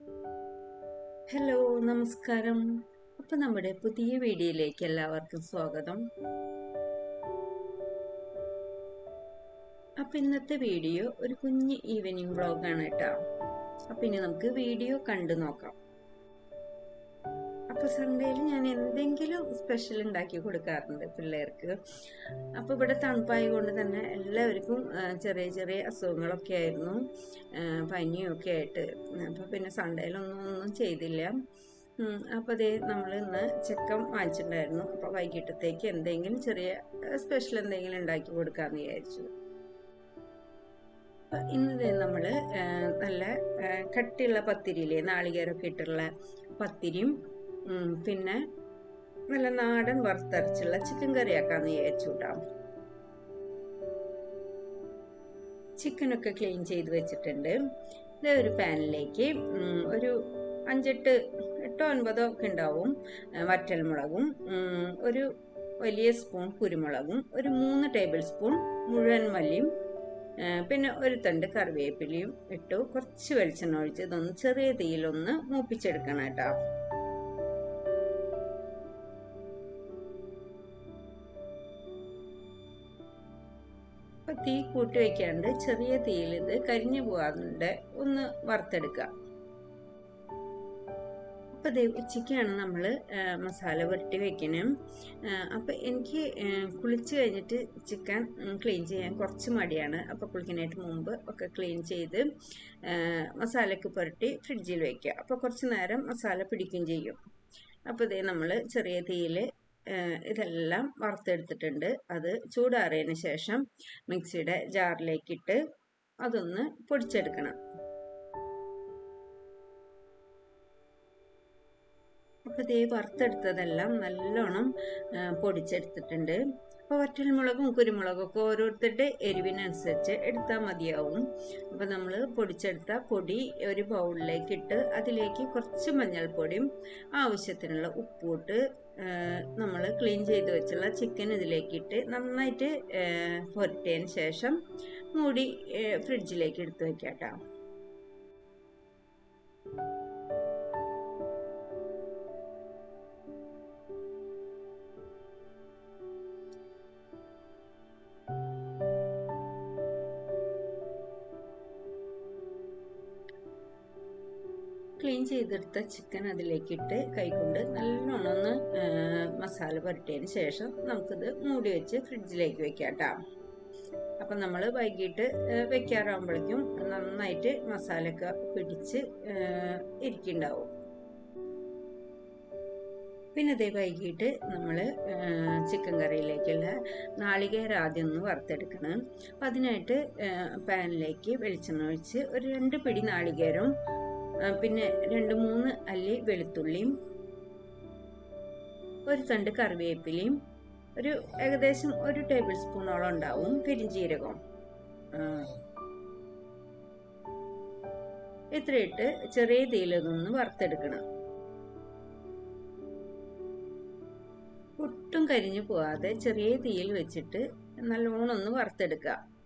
Hello നമസ്കാരം. അപ്പൊ നമ്മുടെ പുതിയ വീഡിയോയിലേക്ക് എല്ലാവർക്കും സ്വാഗതം. അപ്പൊ ഇന്നത്തെ വീഡിയോ ഒരു കുഞ്ഞ് ഈവനിങ് വ്ളോഗാണ് കേട്ടോ. അപ്പൊ ഇനി നമുക്ക് വീഡിയോ കണ്ടു നോക്കാം. അപ്പൊ സൺഡേയിൽ ഞാൻ എന്തെങ്കിലും സ്പെഷ്യൽ ഉണ്ടാക്കി കൊടുക്കാറുണ്ട് പിള്ളേർക്ക്. അപ്പൊ ഇവിടെ തണുപ്പായ കൊണ്ട് തന്നെ എല്ലാവർക്കും ചെറിയ ചെറിയ അസുഖങ്ങളൊക്കെ ആയിരുന്നു. പനിയൊക്കെ ആയിട്ട്. അപ്പൊ പിന്നെ സൺഡേയിലൊന്നും ഒന്നും ചെയ്തില്ല. അപ്പോൾ അപ്പൊ അതേ നമ്മൾ ഇന്ന് ചിക്കൻ വാങ്ങിച്ചിട്ടുണ്ടായിരുന്നു. അപ്പൊ വൈകിട്ടത്തേക്ക് എന്തെങ്കിലും ചെറിയ സ്പെഷ്യൽ എന്തെങ്കിലും ഉണ്ടാക്കി കൊടുക്കാന്ന് വിചാരിച്ചു. ഇന്ന് നമ്മൾ നല്ല കട്ടിയുള്ള പത്തിരിയില്ലേ നാളികേരമൊക്കെ ഇട്ടുള്ള പത്തിരിയും പിന്നെ നല്ല നാടൻ വറുത്തരച്ചുള്ള ചിക്കൻ കറിയാക്കാന്ന് വിചാരിച്ചു കൂട്ടാം ചിക്കനൊക്കെ ക്ലീൻ ചെയ്ത് വെച്ചിട്ടുണ്ട്. ഇത് ഒരു പാനിലേക്ക് ഒരു അഞ്ചെട്ട് എട്ടോ ഒൻപതോ ഒക്കെ ഉണ്ടാവും വറ്റൽമുളകും ഒരു വലിയ സ്പൂൺ കുരുമുളകും ഒരു മൂന്ന് ടേബിൾ സ്പൂൺ മുഴുവൻ മല്ലിയും പിന്നെ ഒരു തണ്ട് കറിവേപ്പിലയും ഇട്ടു. കുറച്ച് വെളിച്ചെണ്ണ ഒഴിച്ച് ഇതൊന്ന് ചെറിയ തീയിലൊന്ന് മൂപ്പിച്ചെടുക്കണം കേട്ടോ തീ കൂട്ടി വയ്ക്കാണ്ട് ചെറിയ തീയിൽ ഇത് കരിഞ്ഞു പോകാറുണ്ട്. ഒന്ന് വറുത്തെടുക്കുക. അപ്പോൾ ദേ ഉച്ചയ്ക്കാണ് നമ്മൾ മസാല പുരട്ടി വെക്കണം. അപ്പോൾ എനിക്ക് കുളിച്ച് കഴിഞ്ഞിട്ട് ചിക്കൻ ക്ലീൻ ചെയ്യാൻ കുറച്ച് മടിയാണ്. അപ്പോൾ കുളിക്കാനായിട്ട് മുമ്പ് ഒക്കെ ക്ലീൻ ചെയ്ത് മസാലയ്ക്ക് പുരട്ടി ഫ്രിഡ്ജിൽ വയ്ക്കുക അപ്പോൾ കുറച്ച് നേരം മസാല പിടിക്കുകയും ചെയ്യും. അപ്പോൾ ഇതേ നമ്മൾ ചെറിയ തീയിൽ ഇതെല്ലാം വറുത്തെടുത്തിട്ടുണ്ട്. അത് ചൂടാറിയതിന് ശേഷം മിക്സിയുടെ ജാറിലേക്കിട്ട് അതൊന്ന് പൊടിച്ചെടുക്കണം. അപ്പോൾ ഇതേ വറുത്തെടുത്തതെല്ലാം നല്ലോണം പൊടിച്ചെടുത്തിട്ടുണ്ട്. അപ്പോൾ വറ്റൽമുളകും കുരുമുളകും ഒക്കെ ഓരോരുത്തരുടെ എരിവിനനുസരിച്ച് എടുത്താൽ മതിയാവും. അപ്പോൾ നമ്മൾ പൊടിച്ചെടുത്ത പൊടി ഒരു ബൗളിലേക്ക് ഇട്ട് അതിലേക്ക് കുറച്ച് മഞ്ഞൾപ്പൊടിയും ആവശ്യത്തിനുള്ള ഉപ്പുമിട്ട് നമ്മൾ ക്ലീൻ ചെയ്ത് വെച്ചുള്ള ചിക്കൻ ഇതിലേക്കിട്ട് നന്നായിട്ട് പുരട്ടിയതിന് ശേഷം മൂടി ഫ്രിഡ്ജിലേക്ക് എടുത്ത് വെക്കാം കേട്ടോ ക്ലീൻ ചെയ്തെടുത്ത ചിക്കൻ അതിലേക്കിട്ട് കൈകൊണ്ട് നല്ലോണം ഒന്ന് മസാല പുരട്ടിയതിന് ശേഷം നമുക്കിത് മൂടി വെച്ച് ഫ്രിഡ്ജിലേക്ക് വെക്കാം കേട്ടോ. അപ്പം നമ്മൾ വൈകിട്ട് വെക്കാറാകുമ്പോഴേക്കും നന്നായിട്ട് മസാലയൊക്കെ പിടിച്ച് ഇരിക്കുന്നുണ്ടാവും. പിന്നെ അതേ വൈകിട്ട് നമ്മൾ ചിക്കൻ കറിയിലേക്കുള്ള നാളികേര ആദ്യം ഒന്ന് വറുത്തെടുക്കണം. അപ്പം അതിനായിട്ട് പാനിലേക്ക് വെളിച്ചെണ്ണ ഒഴിച്ച് ഒരു രണ്ട് പിടി നാളികേരവും പിന്നെ രണ്ട് മൂന്ന് അല്ലി വെളുത്തുള്ളിയും ഒരു തണ്ട് കറിവേപ്പിലയും ഒരു ഏകദേശം ഒരു ടേബിൾ സ്പൂണോളം ഉണ്ടാവും പെരിഞ്ജീരകം. ഇത്രയിട്ട് ചെറിയ തീയിലൊന്ന് വറുത്തെടുക്കണം. ഒട്ടും കരിഞ്ഞു പോവാതെ ചെറിയ തീയിൽ വെച്ചിട്ട് നല്ലോണം ഒന്ന് വറുത്തെടുക്കുക.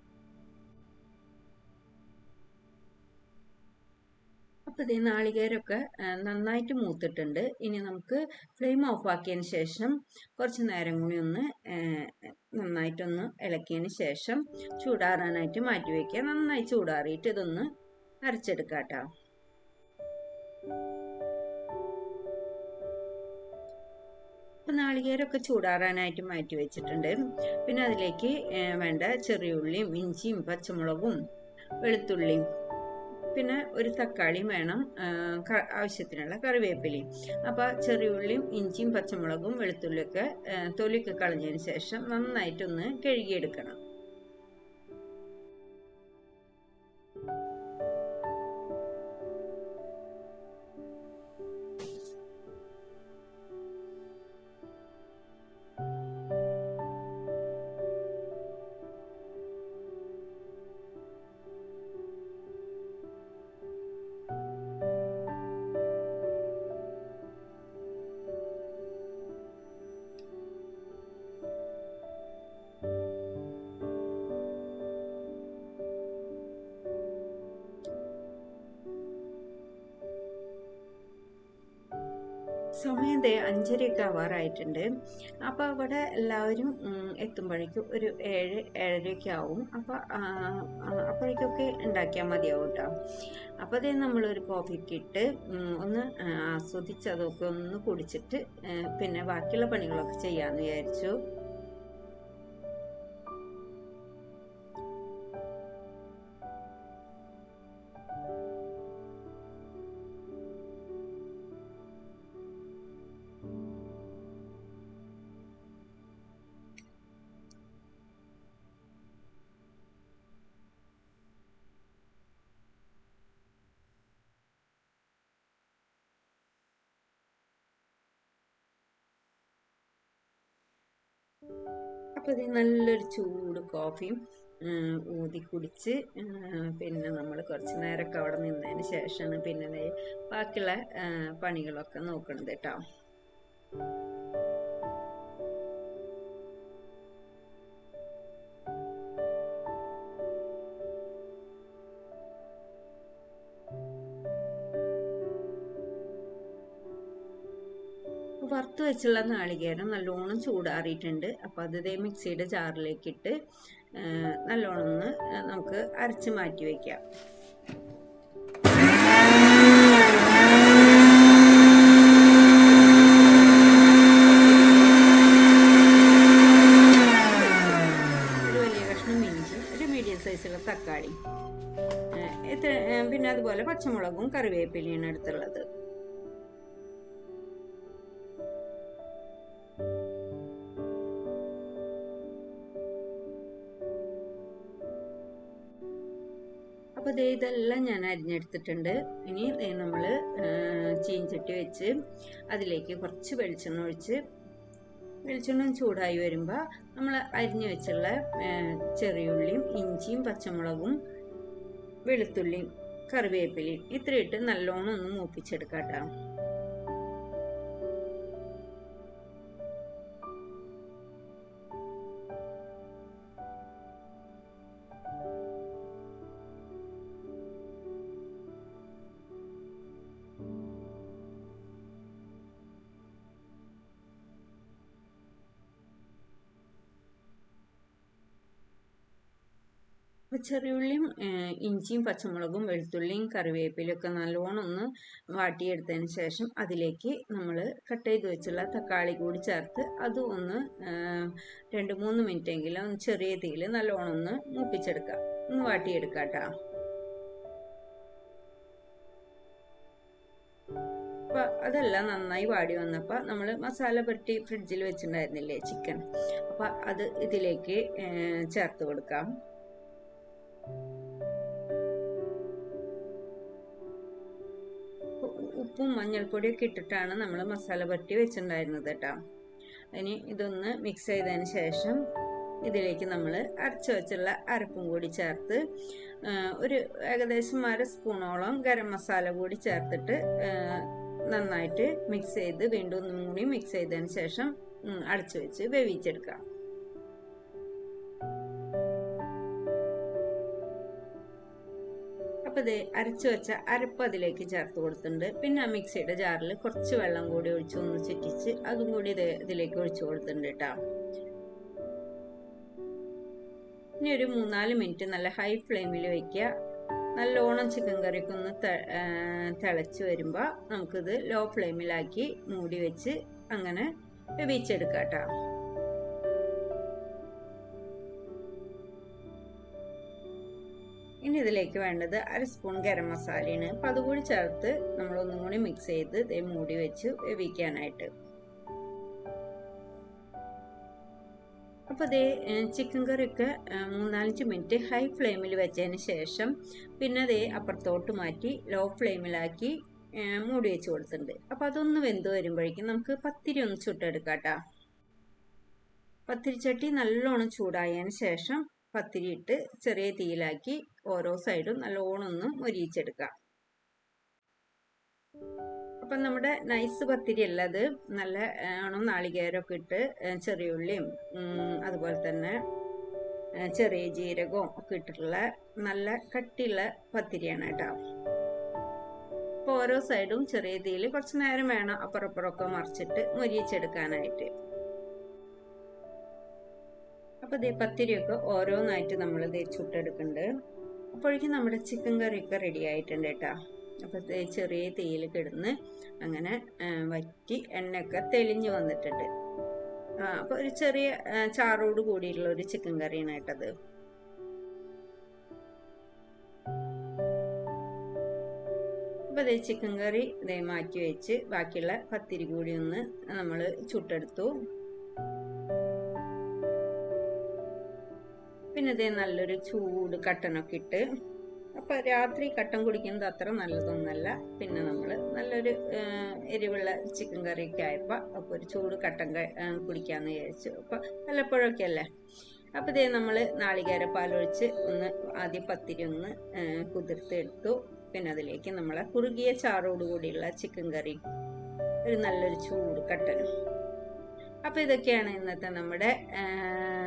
ഇതേ നാളികേരമൊക്കെ നന്നായിട്ട് മൂത്തിട്ടുണ്ട്. ഇനി നമുക്ക് ഫ്ലെയിം ഓഫ് ആക്കിയതിന് ശേഷം കുറച്ച് നേരം കൂടി ഒന്ന് നന്നായിട്ടൊന്ന് ഇളക്കിയതിന് ശേഷം ചൂടാറാനായിട്ട് മാറ്റി വയ്ക്കുക. നന്നായി ചൂടാറിയിട്ട് ഇതൊന്ന് അരച്ചെടുക്കാം കേട്ടോ. അപ്പം നാളികേരമൊക്കെ ചൂടാറാനായിട്ട് മാറ്റി വെച്ചിട്ടുണ്ട്. പിന്നെ അതിലേക്ക് വേണ്ട ചെറിയുള്ളിയും ഇഞ്ചിയും പച്ചമുളകും വെളുത്തുള്ളിയും പിന്നെ ഒരു തക്കാളിയും വേണം ആവശ്യത്തിനുള്ള കറിവേപ്പിലയും. അപ്പോൾ ചെറിയുള്ളിയും ഇഞ്ചിയും പച്ചമുളകും വെളുത്തുള്ളിയൊക്കെ തൊലിയൊക്കെ കളഞ്ഞതിന് ശേഷം നന്നായിട്ടൊന്ന് കഴുകിയെടുക്കണം. സമയം ദേ അഞ്ചരയൊക്കെ ആവാറായിട്ടുണ്ട്. അപ്പോൾ അവിടെ എല്ലാവരും എത്തുമ്പോഴേക്കും ഒരു ഏഴ് ഏഴരയൊക്കെ ആവും. അപ്പോൾ അപ്പോഴേക്കൊക്കെ ഉണ്ടാക്കിയാൽ മതിയാവും കേട്ടോ അപ്പോൾ അതേ നമ്മളൊരു കോഫിക്ക് ഇട്ട് ഒന്ന് ആസ്വദിച്ച് അതൊക്കെ ഒന്ന് കുടിച്ചിട്ട് പിന്നെ ബാക്കിയുള്ള പണികളൊക്കെ ചെയ്യാമെന്ന് വിചാരിച്ചു. അപ്പോൾ ഇത് നല്ലൊരു ചൂട് കോഫിയും ഊതി കുടിച്ച് പിന്നെ നമ്മൾ കുറച്ച് നേരമൊക്കെ അവിടെ നിന്നതിന് ശേഷമാണ് പിന്നെ ബാക്കിയുള്ള പണികളൊക്കെ നോക്കണത് കേട്ടോ. വറുത്ത് വെച്ചുള്ള നാളികേരം നല്ലോണം ചൂടാറിയിട്ടുണ്ട്. അപ്പോൾ അത് ഇതേ മിക്സിയുടെ ജാറിലേക്ക് ഇട്ട് നല്ലോണം ഒന്ന് നമുക്ക് അരച്ച് മാറ്റി വെക്കാം. ഒരു വലിയ കഷ്ണം ഒരു മീഡിയം സൈസുള്ള തക്കാളി. പിന്നെ അതുപോലെ പച്ചമുളകും കറിവേപ്പിലയാണ് എടുത്തുള്ളത് അപ്പോൾ ഇതെല്ലാം ഞാൻ അരിഞ്ഞെടുത്തിട്ടുണ്ട്. ഇനി നമ്മൾ ചീഞ്ചട്ടി വെച്ച് അതിലേക്ക് കുറച്ച് വെളിച്ചെണ്ണ ഒഴിച്ച് വെളിച്ചെണ്ണ ചൂടായി വരുമ്പോൾ നമ്മൾ അരിഞ്ഞു വെച്ചുള്ള ചെറിയുള്ളിയും ഇഞ്ചിയും പച്ചമുളകും വെളുത്തുള്ളിയും കറിവേപ്പിലയും ഇത്രയിട്ട് നല്ലോണം ഒന്ന് മൂപ്പിച്ചെടുക്കാം കേട്ടോ ചെറിയുള്ളിയും ഇഞ്ചിയും പച്ചമുളകും വെളുത്തുള്ളിയും കറിവേപ്പിലും ഒക്കെ നല്ലോണം ഒന്ന് വാട്ടിയെടുത്തതിന് ശേഷം അതിലേക്ക് നമ്മൾ കട്ട് ചെയ്ത് വെച്ചുള്ള തക്കാളി കൂടി ചേർത്ത് അതും ഒന്ന് രണ്ട് മൂന്ന് മിനിറ്റ് എങ്കിലും ഒന്ന് ചെറിയ തീയിൽ നല്ലോണം ഒന്ന് മൂപ്പിച്ചെടുക്കാം ഒന്ന് വാട്ടിയെടുക്കാം അപ്പോൾ അതെല്ലാം നന്നായി വാടി വന്നപ്പോൾ നമ്മൾ മസാല പുരട്ടി ഫ്രിഡ്ജിൽ വെച്ചിട്ടുണ്ടായിരുന്നില്ലേ ചിക്കൻ? അപ്പം അത് ഇതിലേക്ക് ചേർത്ത് കൊടുക്കാം. ഉപ്പും മഞ്ഞൾപ്പൊടിയൊക്കെ ഇട്ടിട്ടാണ് നമ്മൾ മസാല പട്ടി വെച്ചിട്ടുണ്ടായിരുന്നത് കേട്ടോ. ഇനി ഇതൊന്ന് മിക്സ് ചെയ്തതിന് ശേഷം ഇതിലേക്ക് നമ്മൾ അരച്ച് വെച്ചുള്ള അരപ്പും കൂടി ചേർത്ത് ഒരു ഏകദേശം അര സ്പൂണോളം ഗരം മസാല കൂടി ചേർത്തിട്ട് നന്നായിട്ട് മിക്സ് ചെയ്ത് വീണ്ടും ഒന്നും കൂടി മിക്സ് ചെയ്തതിന് ശേഷം അടച്ചു വെച്ച് വേവിച്ചെടുക്കാം. അപ്പോൾ ഇത് അരച്ചു വെച്ച അരപ്പ് അതിലേക്ക് ചേർത്ത് കൊടുത്തിട്ടുണ്ട്. പിന്നെ ആ മിക്സിയുടെ ജാറിൽ കുറച്ച് വെള്ളം കൂടി ഒഴിച്ച് ഒന്ന് ചുറ്റിച്ച് അതും കൂടി ഇത് ഇതിലേക്ക് ഒഴിച്ചു കൊടുത്തിട്ടുണ്ട് കേട്ടോ ഇനി ഒരു മൂന്നാൽ മിനിറ്റ് നല്ല ഹൈ ഫ്ലെയിമിൽ വെക്കുക. നല്ലോണം ചിക്കൻ കറിക്ക് ഒന്ന് തിളച്ച് വരുമ്പോൾ നമുക്കിത് ലോ ഫ്ലെയിമിലാക്കി മൂടി വെച്ച് അങ്ങനെ വേവിച്ചെടുക്കാം കേട്ടോ ഇനി ഇതിലേക്ക് വേണ്ടത് അര സ്പൂൺ ഗരം മസാലയാണ്. അപ്പം അതുകൂടി ചേർത്ത് നമ്മൾ ഒന്നും കൂടി മിക്സ് ചെയ്ത് ഇതേ മൂടി വെച്ച് വേവിക്കാനായിട്ട്. അപ്പോൾ അതേ ചിക്കൻ കറിയൊക്കെ മൂന്നാലഞ്ച് മിനിറ്റ് ഹൈ ഫ്ലെയിമിൽ വെച്ചതിന് ശേഷം പിന്നെ അതേ അപ്പുറത്തോട്ട് മാറ്റി ലോ ഫ്ലെയിമിലാക്കി മൂടി വെച്ച് കൊടുത്തിട്ടുണ്ട്. അപ്പോൾ അതൊന്ന് വെന്ത് വരുമ്പോഴേക്കും നമുക്ക് പത്തിരി ഒന്ന് ചുട്ടെടുക്കാം കേട്ടോ പത്തിരിച്ചട്ടി നല്ലോണം ചൂടായതിന് ശേഷം പത്തിരി ഇട്ട് ചെറിയ തീയിലാക്കി ഓരോ സൈഡും നല്ലോണം ഒന്ന് മൊരിയിച്ചെടുക്കാം. അപ്പം നമ്മുടെ നൈസ് പത്തിരി അല്ല അത്. നല്ല ആണോ നാളികേരമൊക്കെ ഇട്ട് ചെറിയ ചെറിയുള്ളിയും അതുപോലെ തന്നെ ചെറിയ ജീരകവും ഒക്കെ ഇട്ടിട്ടുള്ള നല്ല കട്ടിയുള്ള പത്തിരിയാണ് കേട്ടോ. അപ്പോൾ ഓരോ സൈഡും ചെറിയ തീയിൽ കുറച്ച് നേരം വേണം അപ്പുറപ്പുറമൊക്കെ മറിച്ചിട്ട് മൊരിയിച്ചെടുക്കാനായിട്ട്. അപ്പോൾ ഇതേ പത്തിരിയൊക്കെ ഓരോന്നായിട്ട് നമ്മൾ ഇത് ചുട്ടെടുക്കുന്നുണ്ട്. അപ്പോഴേക്കും നമ്മുടെ ചിക്കൻ കറിയൊക്കെ റെഡി ആയിട്ടുണ്ട് കേട്ടോ. അപ്പോൾ ചെറിയ തീയിൽ കിടന്ന് അങ്ങനെ വറ്റി എണ്ണയൊക്കെ തെളിഞ്ഞു വന്നിട്ടുണ്ട്. ആ അപ്പോൾ ഒരു ചെറിയ ചാറോട് കൂടിയിട്ടുള്ള ഒരു ചിക്കൻ കറിയാണ് കേട്ടത് അപ്പോൾ ഇതേ ചിക്കൻ കറി ഇതേ മാറ്റി വെച്ച് ബാക്കിയുള്ള പത്തിരി കൂടി ഒന്ന് നമ്മൾ ചുട്ടെടുത്തു. പിന്നെ ഇതേ നല്ലൊരു ചൂട് കട്ടനൊക്കെ ഇട്ട് അപ്പോൾ രാത്രി കട്ടൻ കുടിക്കുന്നത് അത്ര നല്ലതൊന്നല്ല. പിന്നെ നമ്മൾ നല്ലൊരു എരിവുള്ള ചിക്കൻ കറിയൊക്കെ ആയപ്പോൾ അപ്പോൾ ഒരു ചൂട് കട്ടൻ കുടിക്കാമെന്ന് വിചാരിച്ചു. അപ്പോൾ വല്ലപ്പോഴൊക്കെ അല്ലേ? അപ്പോൾ ഇതേ നമ്മൾ നാളികേര പാലൊഴിച്ച് ഒന്ന് ആദ്യം പത്തിരി ഒന്ന് കുതിർത്തെടുത്തു. പിന്നെ അതിലേക്ക് നമ്മളെ കുറുകിയ ചാറോട് കൂടിയുള്ള ചിക്കൻ കറി. ഒരു നല്ലൊരു ചൂട് കട്ടനും അപ്പോൾ ഇതൊക്കെയാണ് ഇന്നത്തെ നമ്മുടെ